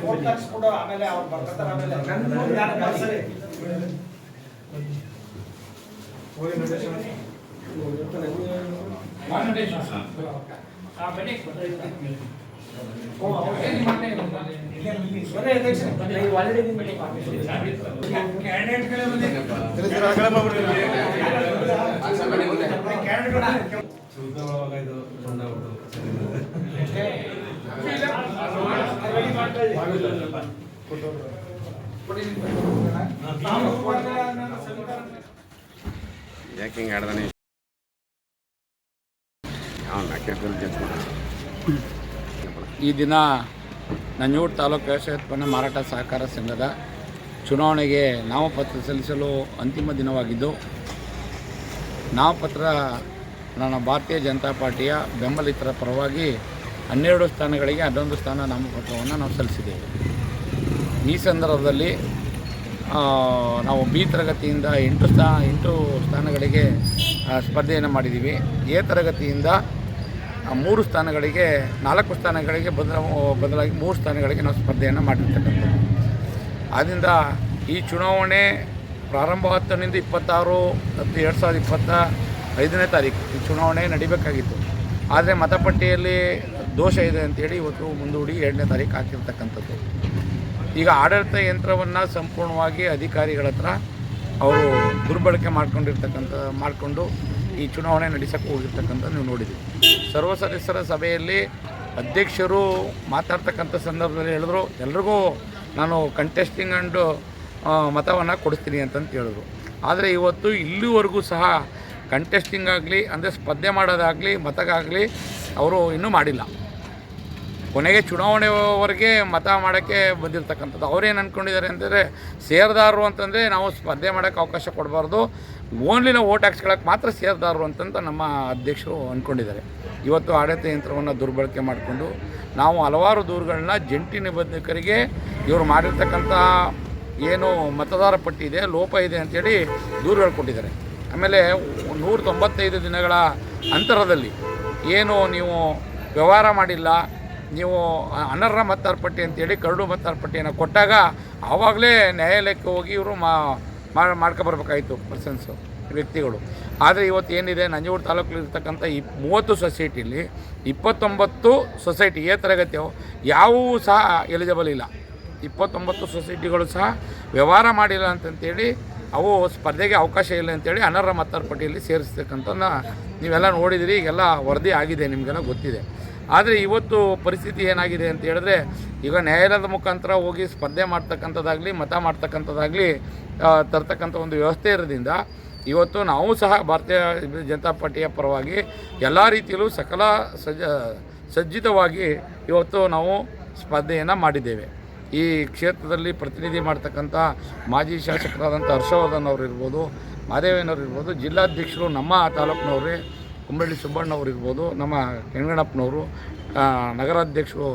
Phone ತಗ್ಸ್ಬಿಡು ಆಮೇಲೆ ಅವ್ರು ಬರ್ತಾರೆ ಆಮೇಲೆ. ನಾನು ಯಾಕೆ ಆಡ್ದಾನೆ? ಈ ದಿನ ನಂಜೂರು ತಾಲೂಕು ವ್ಯವಸಾಯ ಉತ್ಪನ್ನ ಮಾರಾಟ ಸಹಕಾರ ಸಂಘದ ಚುನಾವಣೆಗೆ ನಾಮಪತ್ರ ಸಲ್ಲಿಸಲು ಅಂತಿಮ ದಿನವಾಗಿದ್ದು, ನಾಮಪತ್ರ ನನ್ನ ಭಾರತೀಯ ಜನತಾ ಪಾರ್ಟಿಯ ಬೆಂಬಲಿತರ ಪರವಾಗಿ ಹನ್ನೆರಡು ಸ್ಥಾನಗಳಿಗೆ ಹನ್ನೊಂದು ಸ್ಥಾನ ನಾಮಪತ್ರವನ್ನು ನಾವು ಸಲ್ಲಿಸಿದ್ದೇವೆ. ಈ ಸಂದರ್ಭದಲ್ಲಿ ನಾವು ಬಿ ತರಗತಿಯಿಂದ ಎಂಟು ಸ್ಥಾ, ಎಂಟು ಸ್ಥಾನಗಳಿಗೆ ಸ್ಪರ್ಧೆಯನ್ನು ಮಾಡಿದ್ದೀವಿ. ಎ ತರಗತಿಯಿಂದ ಮೂರು ಸ್ಥಾನಗಳಿಗೆ, ನಾಲ್ಕು ಸ್ಥಾನಗಳಿಗೆ ಬದಲ ಬದಲಾಗಿ ಮೂರು ಸ್ಥಾನಗಳಿಗೆ ನಾವು ಸ್ಪರ್ಧೆಯನ್ನು ಮಾಡಿರ್ತಕ್ಕಂಥದ್ದು. ಆದ್ದರಿಂದ ಈ ಚುನಾವಣೆ ಪ್ರಾರಂಭ ಹತ್ತರಿಂದ ಇಪ್ಪತ್ತಾರು ಹತ್ತು ಎರಡು ಸಾವಿರದ ಇಪ್ಪತ್ತ ಐದನೇ ತಾರೀಕು ಈ ಚುನಾವಣೆ ನಡಿಬೇಕಾಗಿತ್ತು. ಆದರೆ ಮತಪಟ್ಟಿಯಲ್ಲಿ ದೋಷ ಇದೆ ಅಂತೇಳಿ ಇವತ್ತು ಮುಂದೂಡಿ ಎರಡನೇ ತಾರೀಕು ಹಾಕಿರ್ತಕ್ಕಂಥದ್ದು. ಈಗ ಆಡಳಿತ ಯಂತ್ರವನ್ನು ಸಂಪೂರ್ಣವಾಗಿ ಅಧಿಕಾರಿಗಳ ಹತ್ರ ಅವರು ದುರ್ಬಳಕೆ ಮಾಡ್ಕೊಂಡಿರ್ತಕ್ಕಂಥ, ಮಾಡಿಕೊಂಡು ಈ ಚುನಾವಣೆ ನಡೆಸಕ್ಕೆ ಹೋಗಿರ್ತಕ್ಕಂಥ ನೀವು ನೋಡಿದ್ದೀವಿ ಸರ್ವ ಸದಸ್ಯರ ಸಭೆಯಲ್ಲಿ ಅಧ್ಯಕ್ಷರು ಮಾತಾಡ್ತಕ್ಕಂಥ ಸಂದರ್ಭದಲ್ಲಿ ಹೇಳಿದ್ರು, ಎಲ್ರಿಗೂ ನಾನು ಕಂಟೆಸ್ಟಿಂಗ್ ಆ್ಯಂಡ್ ಮತವನ್ನು ಕೊಡಿಸ್ತೀನಿ ಅಂತಂತ ಹೇಳಿದ್ರು. ಆದರೆ ಇವತ್ತು ಇಲ್ಲಿವರೆಗೂ ಸಹ ಕಂಟೆಸ್ಟಿಂಗ್ ಆಗಲಿ, ಅಂದರೆ ಸ್ಪರ್ಧೆ ಮಾಡೋದಾಗಲಿ, ಮತಗಾಗಲಿ, ಅವರು ಇನ್ನೂ ಮಾಡಿಲ್ಲ. ಕೊನೆಗೆ ಚುನಾವಣೆವರೆಗೆ ಮತ ಮಾಡೋಕ್ಕೆ ಬಂದಿರತಕ್ಕಂಥದ್ದು. ಅವ್ರೇನು ಅಂದ್ಕೊಂಡಿದ್ದಾರೆ ಅಂತಂದರೆ ಸೇರ್ದಾರರು ಅಂತಂದರೆ ನಾವು ಸ್ಪರ್ಧೆ ಮಾಡೋಕ್ಕೆ ಅವಕಾಶ ಕೊಡಬಾರ್ದು. ಓನ್ಲಿ ನಾವು ಓಟ್ ಹಾಕ್ಸ್ಕೊಳಕ್ಕೆ ಮಾತ್ರ ಸೇರ್ದಾರರು ಅಂತಂತ ನಮ್ಮ ಅಧ್ಯಕ್ಷರು ಅಂದ್ಕೊಂಡಿದ್ದಾರೆ ಇವತ್ತು ಆಡಳಿತ ಯಂತ್ರವನ್ನು ದುರ್ಬಳಕೆ ಮಾಡಿಕೊಂಡು, ನಾವು ಹಲವಾರು ದೂರುಗಳನ್ನ ಜಂಟಿ ನಿಬಂಧಕರಿಗೆ ಇವರು ಮಾಡಿರ್ತಕ್ಕಂಥ ಏನು ಮತದಾರ ಪಟ್ಟಿ ಇದೆ, ಲೋಪ ಇದೆ ಅಂಥೇಳಿ ದೂರುಗಳು ಕೊಟ್ಟಿದ್ದಾರೆ. ಆಮೇಲೆ ನೂರ ತೊಂಬತ್ತೈದು ದಿನಗಳ ಅಂತರದಲ್ಲಿ ಏನು ನೀವು ವ್ಯವಹಾರ ಮಾಡಿಲ್ಲ ನೀವು ಅನರ್ಹ ಮತದಾರ ಪಟ್ಟಿ ಅಂತೇಳಿ ಕರಡು ಮತದಾರ ಪಟ್ಟಿಯನ್ನು ಕೊಟ್ಟಾಗ ಆವಾಗಲೇ ನ್ಯಾಯಾಲಯಕ್ಕೆ ಹೋಗಿ ಇವರು ಮಾ ಮಾಡ್ಕೊಬರ್ಬೇಕಾಯಿತು ಪರ್ಸನ್ಸು ವ್ಯಕ್ತಿಗಳು. ಆದರೆ ಇವತ್ತು ಏನಿದೆ? ನಂಜೂರು ತಾಲೂಕಲ್ಲಿ ಇರ್ತಕ್ಕಂಥ ಈ ಮೂವತ್ತು ಸೊಸೈಟಿಲಿ ಇಪ್ಪತ್ತೊಂಬತ್ತು ಸೊಸೈಟಿ, ಏ ತರಗತಿಯವು ಯಾವೂ ಸಹ ಎಲಿಜಿಬಲ್ ಇಲ್ಲ. ಇಪ್ಪತ್ತೊಂಬತ್ತು ಸೊಸೈಟಿಗಳು ಸಹ ವ್ಯವಹಾರ ಮಾಡಿಲ್ಲ ಅಂತಂತೇಳಿ ಅವು ಸ್ಪರ್ಧೆಗೆ ಅವಕಾಶ ಇಲ್ಲ ಅಂತೇಳಿ ಅನರ್ಹ ಮತದಾರ ಪಟ್ಟಿಯಲ್ಲಿ ಸೇರಿಸ್ತಕ್ಕಂಥ ನೀವೆಲ್ಲ ನೋಡಿದಿರಿ, ಈಗೆಲ್ಲ ವರದಿ ಆಗಿದೆ, ನಿಮಗೆಲ್ಲ ಗೊತ್ತಿದೆ. ಆದರೆ ಇವತ್ತು ಪರಿಸ್ಥಿತಿ ಏನಾಗಿದೆ ಅಂತ ಹೇಳಿದ್ರೆ, ಈಗ ನ್ಯಾಯಾಲಯದ ಮುಖಾಂತರ ಹೋಗಿ ಸ್ಪರ್ಧೆ ಮಾಡ್ತಕ್ಕಂಥದ್ದಾಗಲಿ, ಮತ ಮಾಡ್ತಕ್ಕಂಥದ್ದಾಗಲಿ ತರ್ತಕ್ಕಂಥ ಒಂದು ವ್ಯವಸ್ಥೆ ಇರೋದ್ರಿಂದ ಇವತ್ತು ನಾವು ಸಹ ಭಾರತೀಯ ಜನತಾ ಪಾರ್ಟಿಯ ಪರವಾಗಿ ಎಲ್ಲ ರೀತಿಯಲ್ಲೂ ಸಕಲ ಸಜ್ಜ, ಸಜ್ಜಿತವಾಗಿ ಇವತ್ತು ನಾವು ಸ್ಪರ್ಧೆಯನ್ನು ಮಾಡಿದ್ದೇವೆ. ಈ ಕ್ಷೇತ್ರದಲ್ಲಿ ಪ್ರತಿನಿಧಿ ಮಾಡ್ತಕ್ಕಂಥ ಮಾಜಿ ಶಾಸಕರಾದಂಥ ಹರ್ಷವರ್ಧನ್ ಅವರು ಇರ್ಬೋದು ಮಾದೇವೇನವ್ರು ಇರ್ಬೋದು, ಜಿಲ್ಲಾಧ್ಯಕ್ಷರು ನಮ್ಮ ತಾಲೂಕಿನವರೇ ಕುಂಬಳ್ಳಿ ಸುಬ್ಬಣ್ಣವ್ರು ಇರ್ಬೋದು, ನಮ್ಮ ಕೆಂಗಣಪ್ಪನವರು ನಗರಾಧ್ಯಕ್ಷರು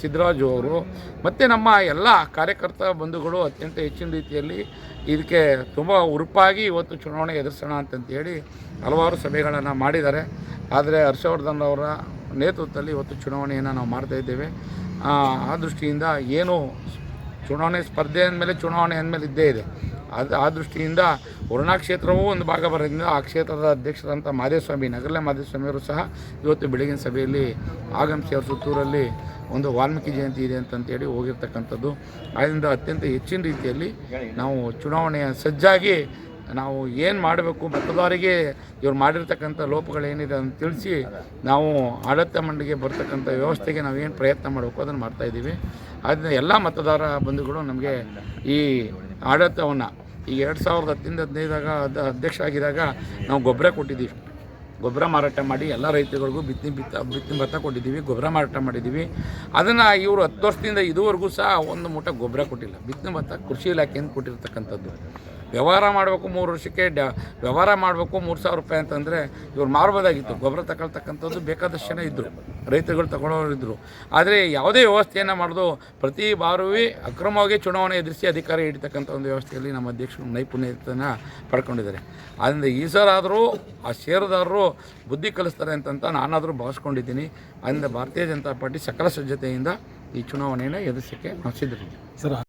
ಸಿದ್ದರಾಜು ಅವರು, ಮತ್ತು ನಮ್ಮ ಎಲ್ಲ ಕಾರ್ಯಕರ್ತ ಬಂಧುಗಳು ಅತ್ಯಂತ ಹೆಚ್ಚಿನ ರೀತಿಯಲ್ಲಿ ಇದಕ್ಕೆ ತುಂಬ ಉರುಪಾಗಿ ಇವತ್ತು ಚುನಾವಣೆ ಎದುರಿಸೋಣ ಅಂತಂತೇಳಿ ಹಲವಾರು ಸಭೆಗಳನ್ನು ಮಾಡಿದ್ದಾರೆ. ಆದರೆ ಹರ್ಷವರ್ಧನ್ ಅವರ ನೇತೃತ್ವದಲ್ಲಿ ಇವತ್ತು ಚುನಾವಣೆಯನ್ನು ನಾವು ಮಾಡ್ತಾ ಇದ್ದೇವೆ. ಆ ಆ ದೃಷ್ಟಿಯಿಂದ ಏನು ಚುನಾವಣೆ ಸ್ಪರ್ಧೆ ಅಂದಮೇಲೆ ಚುನಾವಣೆ ಅಂದಮೇಲೆ ಇದ್ದೇ ಇದೆ. ಅದು ಆ ದೃಷ್ಟಿಯಿಂದ ವರುಣಾ ಕ್ಷೇತ್ರವೂ ಒಂದು ಭಾಗ ಬರೋದ್ರಿಂದ ಆ ಕ್ಷೇತ್ರದ ಅಧ್ಯಕ್ಷರಂಥ ಮಾದೇಸ್ವಾಮಿ, ನಗರಲೆ ಮಾದೇಸ್ವಾಮಿಯವರು ಸಹ ಇವತ್ತು ಬೆಳಗಿನ ಸಭೆಯಲ್ಲಿ ಆಗಮಿಸಿ ಅವರು ಸುತ್ತೂರಲ್ಲಿ ಒಂದು ವಾಲ್ಮೀಕಿ ಜಯಂತಿ ಇದೆ ಅಂತಂತೇಳಿ ಹೋಗಿರ್ತಕ್ಕಂಥದ್ದು. ಆದ್ದರಿಂದ ಅತ್ಯಂತ ಹೆಚ್ಚಿನ ರೀತಿಯಲ್ಲಿ ನಾವು ಚುನಾವಣೆಯ ಸಜ್ಜಾಗಿ ನಾವು ಏನು ಮಾಡಬೇಕು ಮತದಾರರಿಗೆ ಇವ್ರು ಮಾಡಿರ್ತಕ್ಕಂಥ ಲೋಪಗಳೇನಿದೆ ಅಂತ ತಿಳಿಸಿ ನಾವು ಆಡಳಿತ ಮಂಡಳಿಗೆ ಬರ್ತಕ್ಕಂಥ ವ್ಯವಸ್ಥೆಗೆ ನಾವು ಏನು ಪ್ರಯತ್ನ ಮಾಡಬೇಕು, ಅದನ್ನು ಮಾಡ್ತಾಯಿದ್ದೀವಿ ಆದ್ದರಿಂದ ಎಲ್ಲ ಮತದಾರ ಬಂಧುಗಳು ನಮಗೆ ಈ ಆಡಳಿತವನ್ನು ಈಗ ಎರಡು ಸಾವಿರದ ಹತ್ತರಿಂದ ಹದಿನೈದಾಗ ಅದ ಅಧ್ಯಕ್ಷ ಆಗಿದಾಗ ನಾವು ಗೊಬ್ಬರ ಕೊಟ್ಟಿದ್ದೀವಿ. ಗೊಬ್ಬರ ಮಾರಾಟ ಮಾಡಿ ಎಲ್ಲ ರೈತರಿಗೂ ಬಿತ್ತಿ ಬಿತ್ತ ಬಿತ್ತಿನ ಭತ್ತ ಕೊಟ್ಟಿದ್ದೀವಿ, ಗೊಬ್ಬರ ಮಾರಾಟ ಮಾಡಿದ್ದೀವಿ. ಅದನ್ನು ಇವರು ಹತ್ತು ವರ್ಷದಿಂದ ಇದುವರೆಗೂ ಸಹ ಒಂದು ಮೂಟ ಗೊಬ್ಬರ ಕೊಟ್ಟಿಲ್ಲ. ಬಿತ್ತಿನ ಭತ್ತ ಕೃಷಿ ಇಲಾಖೆಯಿಂದ ಕೊಟ್ಟಿರ್ತಕ್ಕಂಥದ್ದು. ವ್ಯವಹಾರ ಮಾಡಬೇಕು ಮೂರು ವರ್ಷಕ್ಕೆ, ಡ, ವ್ಯವಹಾರ ಮಾಡಬೇಕು ಮೂರು ಸಾವಿರ ರೂಪಾಯಿ ಅಂತಂದರೆ ಇವ್ರು ಮಾರ್ಬೋದಾಗಿತ್ತು. ಗೊಬ್ಬರ ತಗೊಳ್ತಕ್ಕಂಥದ್ದು ಬೇಕಾದಷ್ಟು ಜನ ಇದ್ದರು ರೈತರುಗಳು ತಗೊಳ್ಳೋರು ಇದ್ದರು ಆದರೆ ಯಾವುದೇ ವ್ಯವಸ್ಥೆಯನ್ನು ಮಾಡೋದು ಪ್ರತಿ ಬಾರುವೇ ಅಕ್ರಮವಾಗಿ ಚುನಾವಣೆ ಎದುರಿಸಿ ಅಧಿಕಾರ ಹಿಡಿತಕ್ಕಂಥ ಒಂದು ವ್ಯವಸ್ಥೆಯಲ್ಲಿ ನಮ್ಮ ಅಧ್ಯಕ್ಷರು ನೈಪುಣ್ಯತೆಯನ್ನು ಪಡ್ಕೊಂಡಿದ್ದಾರೆ. ಆದ್ದರಿಂದ ಈ ಸರಾದರೂ ಆ ಷೇರುದಾರರು ಬುದ್ಧಿ ಕಲಿಸ್ತಾರೆ ಅಂತಂತ ನಾನಾದರೂ ಭಾವಿಸ್ಕೊಂಡಿದ್ದೀನಿ. ಅದರಿಂದ ಭಾರತೀಯ ಜನತಾ ಪಾರ್ಟಿ ಸಕಲ ಸಜ್ಜತೆಯಿಂದ ಈ ಚುನಾವಣೆಯನ್ನು ಎದುರಿಸೋಕ್ಕೆ ನಾವು ಸಿದ್ಧರಿದ್ದೀವಿ. ಸರ್